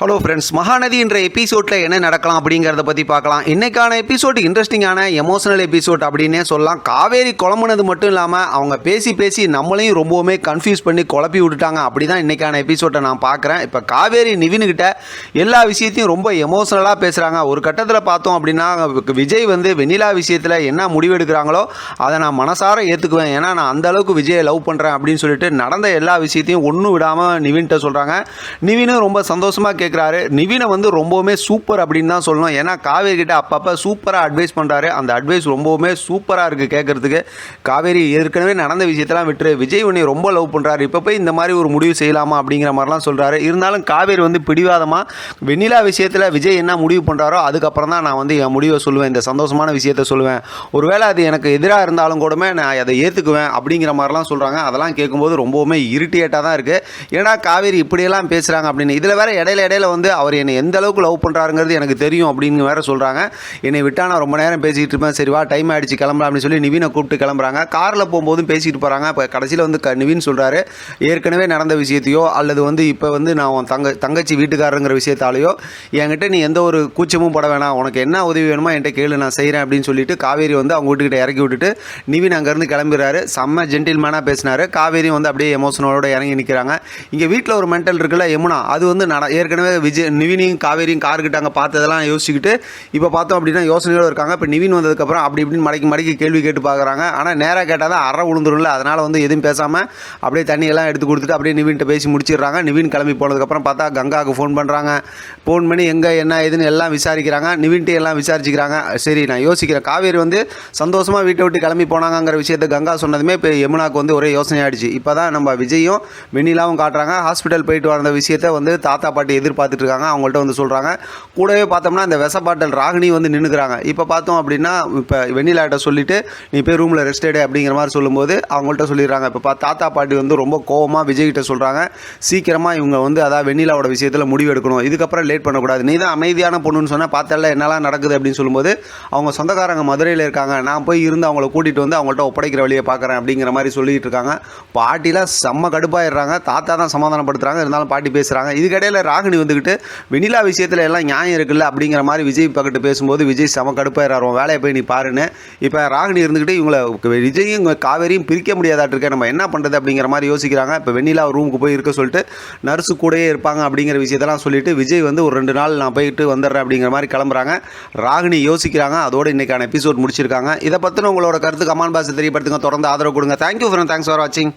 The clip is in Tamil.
ஹலோ ஃப்ரெண்ட்ஸ் மகாநதி என்ற எபிசோடில் என்ன நடக்கலாம் அப்படிங்கிறத பற்றி பார்க்கலாம். இன்றைக்கான எபிசோட் இன்ட்ரெஸ்டிங்கான எமோஷனல் எபிசோட் அப்படின்னே சொல்லலாம். காவேரி குழம்புனது மட்டும் இல்லாமல் அவங்க பேசி பேசி நம்மளையும் ரொம்பவுமே கன்ஃபியூஸ் பண்ணி குழப்பி விட்டுட்டாங்க. அப்படி தான் இன்றைக்கான எபிசோட்டை நான் பார்க்குறேன். இப்போ காவேரி நிவினுக்கிட்ட எல்லா விஷயத்தையும் ரொம்ப எமோஷனலாக பேசுகிறாங்க ஒரு கட்டத்தில் பார்த்தோம் அப்படின்னா விஜய் வந்து வெண்ணிலா விஷயத்தில் என்ன முடிவெடுக்கிறாங்களோ அதை நான் மனசார ஏற்றுக்குவேன் ஏன்னா நான் அந்த அளவுக்கு விஜயை லவ் பண்ணுறேன் அப்படின்னு சொல்லிட்டு நடந்த எல்லா விஷயத்தையும் ஒன்றும் விடாமல் நிவின்கிட்ட சொல்கிறாங்க நிவினும் ரொம்ப சந்தோஷமாக கேட்குறாரு நிவினை வந்து ரொம்பவுமே சூப்பர் அப்படின்னு தான் சொல்லணும். ஏன்னா காவேரி கிட்ட அப்பப்போ சூப்பராக அட்வைஸ் பண்ணுறாரு அந்த அட்வைஸ் ரொம்பவுமே சூப்பராக இருக்குது கேட்குறதுக்கு காவேரி ஏற்கனவே நடந்த விஷயத்தெல்லாம் விட்டுரு. விஜய் உன்னை ரொம்ப லவ் பண்ணுறாரு இப்போ போய் இந்த மாதிரி ஒரு முடிவு செய்யலாமா அப்படிங்கிற மாதிரிலாம் சொல்கிறாரு இருந்தாலும் காவேரி வந்து பிடிவாதமாக வெண்ணிலா விஷயத்தில் விஜய் என்ன முடிவு பண்ணுறாரோ அதுக்கப்புறம் தான் நான் வந்து என் முடிவை சொல்லுவேன். இந்த சந்தோஷமான விஷயத்த சொல்லுவேன். ஒருவேளை அது எனக்கு எதிராக இருந்தாலும் கூடமே நான் அதை ஏற்றுக்குவேன் அப்படிங்கிற மாதிரிலாம் சொல்கிறாங்க அதெல்லாம் கேட்கும்போது ரொம்பவுமே இரிட்டேட்டாக தான் இருக்குது ஏன்னா காவேரி இப்படியெல்லாம் பேசுகிறாங்க அப்படின்னு. இதில் வேற இடையில இடையில வந்து அவர் என்னை எந்த அளவுக்கு லவ் பண்ணுறாருங்கிறது எனக்கு தெரியும் அப்படின்னு வேற சொல்கிறாங்க என்னை விட்டால் நான் ரொம்ப நேரம் பேசிகிட்டு இருப்பேன். சரி வா டைம் ஆகிடுச்சு கிளம்பலாம் அப்படின்னு சொல்லி நிவினை கூப்பிட்டு கிளம்புறாங்க. காரில் போகும்போதும் பேசிட்டு போகிறாங்க இப்போ கடைசியில் வந்து க நிவின் சொல்கிறாரு ஏற்கனவே நடந்த விஷயத்தையோ அல்லது வந்து இப்போ வந்து நான் உன் தங்க தங்கச்சி வீட்டுக்காரங்கிற விஷயத்தாலேயோ என்கிட்ட நீ எந்த ஒரு கூச்சமும் பட வேணாம். உனக்கு என்ன உதவி வேணுமோ என்கிட்ட கேளு நான் செய்கிறேன் அப்படின்னு சொல்லிட்டு காவேரி வந்து அவங்க வீட்டுக்கிட்ட இறக்கி விட்டுட்டு நிவின் அங்கேருந்து கிளம்புறாரு. செம்ம ஜென்டில்மேனாக பேசினார். காவேரியும் வந்து அப்படியே எமோஷனோட இறங்கி நிற்கிறாங்க இங்கே வீட்டில் ஒரு மென்டல் இருக்குல்ல யமுனா அது வந்து நட ஏற்கனவே விஜய் நிவினையும் காவேரியும் கார்கிட்ட அங்கே பார்த்ததெல்லாம் யோசிச்சுக்கிட்டு இப்போ பார்த்தோம் அப்படின்னா யோசனையோடு இருக்காங்க. இப்போ நிவின் வந்ததுக்கப்புறம் அப்படி இப்படின்னு மடக்கி மடக்கி கேள்வி கேட்டு பார்க்குறாங்க. ஆனால் நேராக கேட்டால் தான் அற விழுந்துரும்ல அதனால் வந்து எதுவும் பேசாமல் அப்படியே தண்ணியெல்லாம் எடுத்து கொடுத்துட்டு அப்படியே நிவின்கிட்ட பேசி முடிச்சிடுறாங்க. நிவின் கிளம்பி போனதுக்கப்புறம் பார்த்தா கங்காவுக்கு ஃபோன் பண்ணுறாங்க ஃபோன் பண்ணி எங்கே என்ன ஏதுன்னு எல்லாம் விசாரிக்கிறாங்க. நிவின்ட்டு எல்லாம் விசாரிச்சுக்கிறாங்க. சரி நான் யோசிக்கிறேன். காவேரி வந்து சந்தோஷமாக வீட்டை விட்டு கிளம்பி போனாங்கங்கிற விஷயத்தை கங்கா சொன்னதுமே இப்போ யமுனாக்கு வந்து ஒரே யோசனை ஆயிடுச்சு இப்போ தான் நம்ம விஜயும் வெண்ணிலாவும் காட்டுறாங்க. ஹாஸ்பிட்டல் போயிட்டு வந்த விஷயத்தை வந்து தாத்தா பாட்டி பார்த்துட்டு இருக்காங்க அவங்கள்ட்ட வந்து சொல்கிறாங்க கூடவே பார்த்தோம்னா இந்த விஷ பாட்டல் ராகினி வந்து நின்றுக்கிறாங்க இப்போ பார்த்தோம் அப்படின்னா இப்போ வெண்ணிலாட்ட சொல்லிவிட்டு நீ போய் ரூமில் ரெஸ்ட் எடு அப்படிங்கிற மாதிரி சொல்லும்போது அவங்கள்ட்ட சொல்லிடுறாங்க. இப்போ தாத்தா பாட்டி வந்து ரொம்ப கோவமாக விஜய்கிட்ட சொல்கிறாங்க சீக்கிரமாக இவங்க வந்து அதாவது வெண்ணிலாவோட விஷயத்தில் முடிவு எடுக்கணும். இதுக்கப்புறம் லேட் பண்ணக்கூடாது. நீ தான் அமைதியான பொண்ணுன்னு சொன்னால் பார்த்தால என்னெல்லாம் நடக்குது அப்படின்னு சொல்லும்போது அவங்க சொந்தக்காரங்க மதுரையில் இருக்காங்க. நான் போய் இருந்து அவங்கள கூட்டிகிட்டு வந்து அவங்கள்ட்ட ஒப்படைக்கிற வழியை பார்க்குறேன் அப்படிங்கிற மாதிரி சொல்லிட்டு இருக்காங்க பாட்டிலாம் செம்ம கடுப்பாயிடுறாங்க. தாத்தா தான் சமாதானப்படுத்துகிறாங்க இருந்தாலும் பாட்டி பேசுகிறாங்க இதுக்கிடையில் ராகினி வந்துக்கிட்டு வெண்ணிலா விஷயத்தில் எல்லாம் நியாயம் இருக்குல்ல அப்படிங்கிற மாதிரி விஜய் பக்கத்து பேசும்போது விஜய் செம கடுப்பாயிடுறாரு. வேலையை போய் நீ பாருன்னு. இப்போ ராகினி இருந்துக்கிட்டு இவங்களை விஜயும் இவங்க காவேரியும் பிரிக்க முடியாதாட்டிருக்க நம்ம என்ன பண்ணுறது அப்படிங்கிற மாதிரி யோசிக்கிறாங்க. இப்போ வெண்ணிலா ரூமுக்கு போய் இருக்க சொல்லிட்டு நர்ஸு கூடயே இருப்பாங்க அப்படிங்கிற விஷயத்தெல்லாம் சொல்லிவிட்டு விஜய் வந்து ஒரு ரெண்டு நாள் நான் போயிட்டு வந்துடுறேன் அப்படிங்கிற மாதிரி கிளம்புறாங்க. ராகினி யோசிக்கிறாங்க. அதோட இன்னைக்கான எபிசோட் முடிச்சிருக்காங்க. இதை பற்றின உங்களோட கருத்து கமான் பாஸ் தெரியப்படுத்துங்க. தொடர்ந்து ஆதரவு கொடுங்க. தேங்க்யூ ஃப்ரெண்ட் தேங்க்ஸ் ஃபார் வாட்சிங்